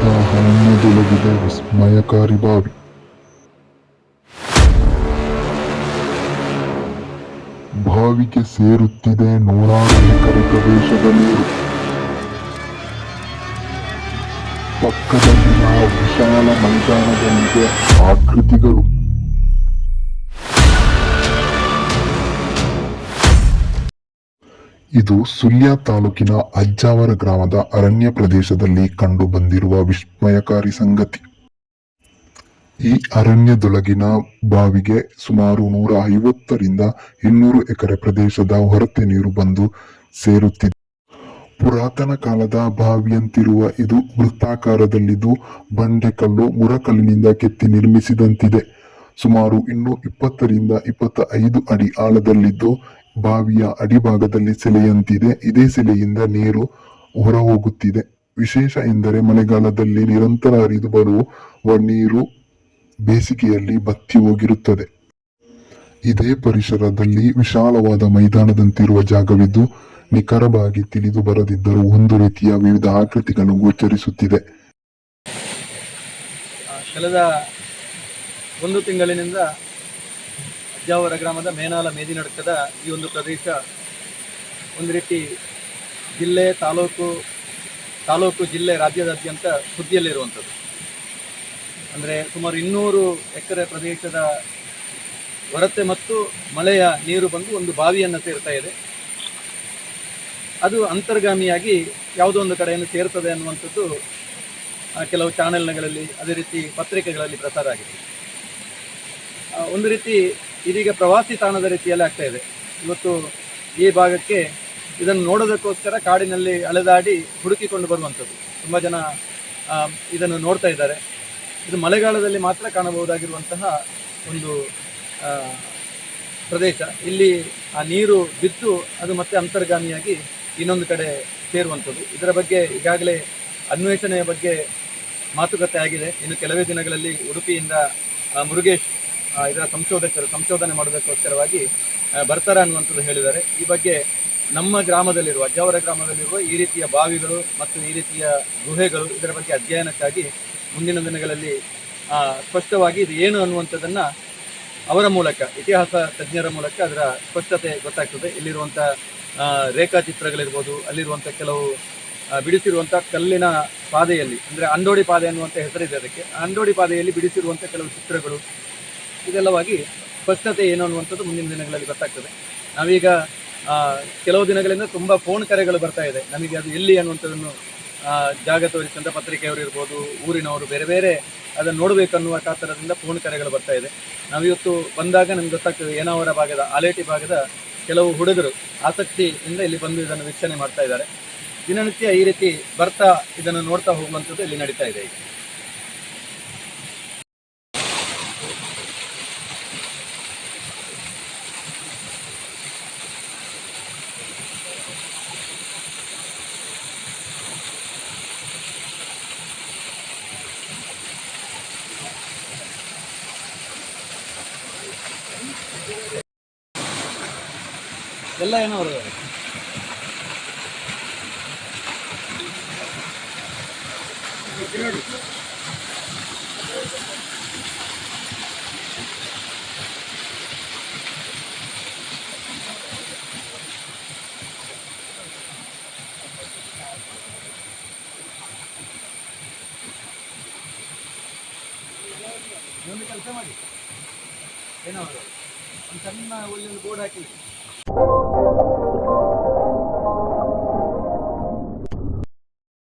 ಸುತ್ತುತ್ತಿದ್ದ ಅರಣ್ಯದೊಳಗಿದ ವಿಸ್ಮಯಕಾರಿ ಬಾವಿ. ಬಾವಿಗೆ ಸೇರುತ್ತಿದೆ ನೂರಾರು ಎಕರೆ ಪ್ರದೇಶದ ನೀರು ಪಕ್ಕದಲ್ಲಿನ ವಿಶಾಲ ಮೈದಾನದಲ್ಲಿದೆ ಆಕೃತಿಗಳು. ಇದು ಸುಳ್ಯ ತಾಲೂಕಿನ ಅಜ್ಜಾವರ ಗ್ರಾಮದ ಅರಣ್ಯ ಪ್ರದೇಶದಲ್ಲಿ ಕಂಡು ಬಂದಿರುವ ವಿಸ್ಮಯಕಾರಿ ಸಂಗತಿ. ಈ ಅರಣ್ಯದೊಳಗಿನ ಬಾವಿಗೆ ಸುಮಾರು ನೂರ ಐವತ್ತರಿಂದ ಇನ್ನೂರು ಎಕರೆ ಪ್ರದೇಶದ ಹೊರತೆ ನೀರು ಬಂದು ಸೇರುತ್ತಿದೆ. ಪುರಾತನ ಕಾಲದ ಬಾವಿಯಂತಿರುವ ಇದು ವೃತ್ತಾಕಾರದಲ್ಲಿದ್ದು ಬಂಡೆಕಲ್ಲು ಮುರಕಲ್ಲಿನಿಂದ ಕೆತ್ತಿ ನಿರ್ಮಿಸಿದಂತಿದೆ. ಸುಮಾರು ಇನ್ನೂ ಇಪ್ಪತ್ತರಿಂದ ಇಪ್ಪತ್ತ ಐದು ಅಡಿ ಆಳದಲ್ಲಿದ್ದು ಬಾವಿಯ ಅಡಿಭಾಗದಲ್ಲಿ ಸೆಲೆಯಂತಿದೆ ಇದೇ ಸೆಲೆಯಿಂದ ನೀರು ಹೊರಹೋಗುತ್ತಿದೆ. ವಿಶೇಷ ಎಂದರೆ ಮಳೆಗಾಲದಲ್ಲಿ ನಿರಂತರ ಹರಿದು ಬರುವ ನೀರು ಬೇಸಿಗೆಯಲ್ಲಿ ಬತ್ತಿ ಹೋಗಿರುತ್ತದೆ. ಇದೇ ಪರಿಸರದಲ್ಲಿ ವಿಶಾಲವಾದ ಮೈದಾನದಂತಿರುವ ಜಾಗವಿದ್ದು, ನಿಖರವಾಗಿ ತಿಳಿದು ಬರದಿದ್ದರೂ ಒಂದು ರೀತಿಯ ವಿವಿಧ ಆಕೃತಿಗಳು ಗೋಚರಿಸುತ್ತಿದೆ. ಕಳೆದ ಒಂದು ತಿಂಗಳಿನಿಂದ ಅಜ್ಜಾವರ ಗ್ರಾಮದ ಮೇನಾಲ ಮೇದಿನಡಕದ ಈ ಒಂದು ಪ್ರದೇಶ ಒಂದು ರೀತಿ ಜಿಲ್ಲೆ, ತಾಲೂಕು ತಾಲೂಕು ಜಿಲ್ಲೆ ರಾಜ್ಯದಾದ್ಯಂತ ಸುದ್ದಿಯಲ್ಲಿರುವಂಥದ್ದು. ಅಂದರೆ ಸುಮಾರು ಇನ್ನೂರು ಎಕರೆ ಪ್ರದೇಶದ ಹೊರತೆ ಮತ್ತು ಮಳೆಯ ನೀರು ಬಂದು ಒಂದು ಬಾವಿಯನ್ನು ಸೇರ್ತಾ ಇದೆ. ಅದು ಅಂತರ್ಗಾಮಿಯಾಗಿ ಯಾವುದೋ ಒಂದು ಕಡೆಯನ್ನು ಸೇರ್ತದೆ ಅನ್ನುವಂಥದ್ದು ಕೆಲವು ಚಾನೆಲ್ಗಳಲ್ಲಿ ಅದೇ ರೀತಿ ಪತ್ರಿಕೆಗಳಲ್ಲಿ ಪ್ರಸಾರ ಆಗಿದೆ. ಒಂದು ರೀತಿ ಇದೀಗ ಪ್ರವಾಸಿ ತಾಣದ ರೀತಿಯಲ್ಲಿ ಆಗ್ತಾ ಇದೆ. ಇವತ್ತು ಈ ಭಾಗಕ್ಕೆ ಇದನ್ನು ನೋಡೋದಕ್ಕೋಸ್ಕರ ಕಾಡಿನಲ್ಲಿ ಅಳೆದಾಡಿ ಹುಡುಕಿಕೊಂಡು ಬರುವಂಥದ್ದು. ತುಂಬ ಜನ ಇದನ್ನು ನೋಡ್ತಾ ಇದ್ದಾರೆ. ಇದು ಮಳೆಗಾಲದಲ್ಲಿ ಮಾತ್ರ ಕಾಣಬಹುದಾಗಿರುವಂತಹ ಒಂದು ಪ್ರದೇಶ. ಇಲ್ಲಿ ಆ ನೀರು ಬಿದ್ದು ಅದು ಮತ್ತೆ ಅಂತರ್ಗಾಮಿಯಾಗಿ ಇನ್ನೊಂದು ಕಡೆ ಸೇರುವಂಥದ್ದು. ಇದರ ಬಗ್ಗೆ ಈಗಾಗಲೇ ಅನ್ವೇಷಣೆಯ ಬಗ್ಗೆ ಮಾತುಕತೆ ಆಗಿದೆ. ಇನ್ನು ಕೆಲವೇ ದಿನಗಳಲ್ಲಿ ಉಡುಪಿಯಿಂದ ಮುರುಗೇಶ್ ಇದರ ಸಂಶೋಧಕರು, ಸಂಶೋಧನೆ ಮಾಡೋದಕ್ಕೋಸ್ಕರವಾಗಿ ಬರ್ತಾರೆ ಅನ್ನುವಂಥದ್ದು ಹೇಳಿದ್ದಾರೆ. ಈ ಬಗ್ಗೆ ನಮ್ಮ ಗ್ರಾಮದಲ್ಲಿರುವ, ಅಜ್ಜಾವರ ಗ್ರಾಮದಲ್ಲಿರುವ ಈ ರೀತಿಯ ಬಾವಿಗಳು ಮತ್ತು ಈ ರೀತಿಯ ಗುಹೆಗಳು ಇದರ ಬಗ್ಗೆ ಅಧ್ಯಯನಕ್ಕಾಗಿ ಮುಂದಿನ ದಿನಗಳಲ್ಲಿ ಸ್ಪಷ್ಟವಾಗಿ ಇದು ಏನು ಅನ್ನುವಂಥದ್ದನ್ನು ಅವರ ಮೂಲಕ, ಇತಿಹಾಸ ತಜ್ಞರ ಮೂಲಕ ಅದರ ಸ್ಪಷ್ಟತೆ ಗೊತ್ತಾಗ್ತದೆ. ಇಲ್ಲಿರುವಂಥ ರೇಖಾಚಿತ್ರಗಳಿರ್ಬೋದು, ಅಲ್ಲಿರುವಂಥ ಕೆಲವು ಬಿಡಿಸಿರುವಂಥ ಕಲ್ಲಿನ ಪಾದೆಯಲ್ಲಿ, ಅಂದರೆ ಅಂಡೋಡಿ ಪಾದೆ ಅನ್ನುವಂಥ ಹೆಸರಿದೆ ಅದಕ್ಕೆ. ಅಂಡೋಡಿ ಪಾದೆಯಲ್ಲಿ ಬಿಡಿಸಿರುವಂಥ ಕೆಲವು ಚಿತ್ರಗಳು ಇದೆಲ್ಲವಾಗಿ ಸ್ಪಷ್ಟತೆ ಏನು ಅನ್ನುವಂಥದ್ದು ಮುಂದಿನ ದಿನಗಳಲ್ಲಿ ಗೊತ್ತಾಗ್ತದೆ. ನಾವೀಗ ಕೆಲವು ದಿನಗಳಿಂದ ತುಂಬ ಫೋನ್ ಕರೆಗಳು ಬರ್ತಾ ಇದೆ. ನಮಗೆ ಅದು ಎಲ್ಲಿ ಅನ್ನುವಂಥದ್ದನ್ನು ಜಾಗ ತೋರಿಸಿದಂಥ ಪತ್ರಿಕೆಯವರು ಇರ್ಬೋದು, ಊರಿನವರು, ಬೇರೆ ಬೇರೆ ಅದನ್ನು ನೋಡಬೇಕು ಅನ್ನುವ ಕಾತರದಿಂದ ಫೋನ್ ಕರೆಗಳು ಬರ್ತಾ ಇದೆ. ನಾವಿವತ್ತು ಬಂದಾಗ ನಮ್ಗೆ ಗೊತ್ತಾಗ್ತದೆ ಏನಾವರ ಭಾಗದ, ಆಲೇಟಿ ಭಾಗದ ಕೆಲವು ಹುಡುಗರು ಆಸಕ್ತಿಯಿಂದ ಇಲ್ಲಿ ಬಂದು ಇದನ್ನು ವೀಕ್ಷಣೆ ಮಾಡ್ತಾ ಇದ್ದಾರೆ. ದಿನನಿತ್ಯ ಈ ರೀತಿ ಬರ್ತಾ ಇದನ್ನು ನೋಡ್ತಾ ಹೋಗುವಂಥದ್ದು ಇಲ್ಲಿ ನಡೀತಾ ಇದೆ ಎಲ್ಲ ಏನೋ ಅವರು ಒಂದು ಕೆಲಸ ಮಾಡಿ ಏನೋ ಒಂದು. ಸಣ್ಣ ಒಳ್ಳೆ ಬೋರ್ಡ್ ಹಾಕಿ.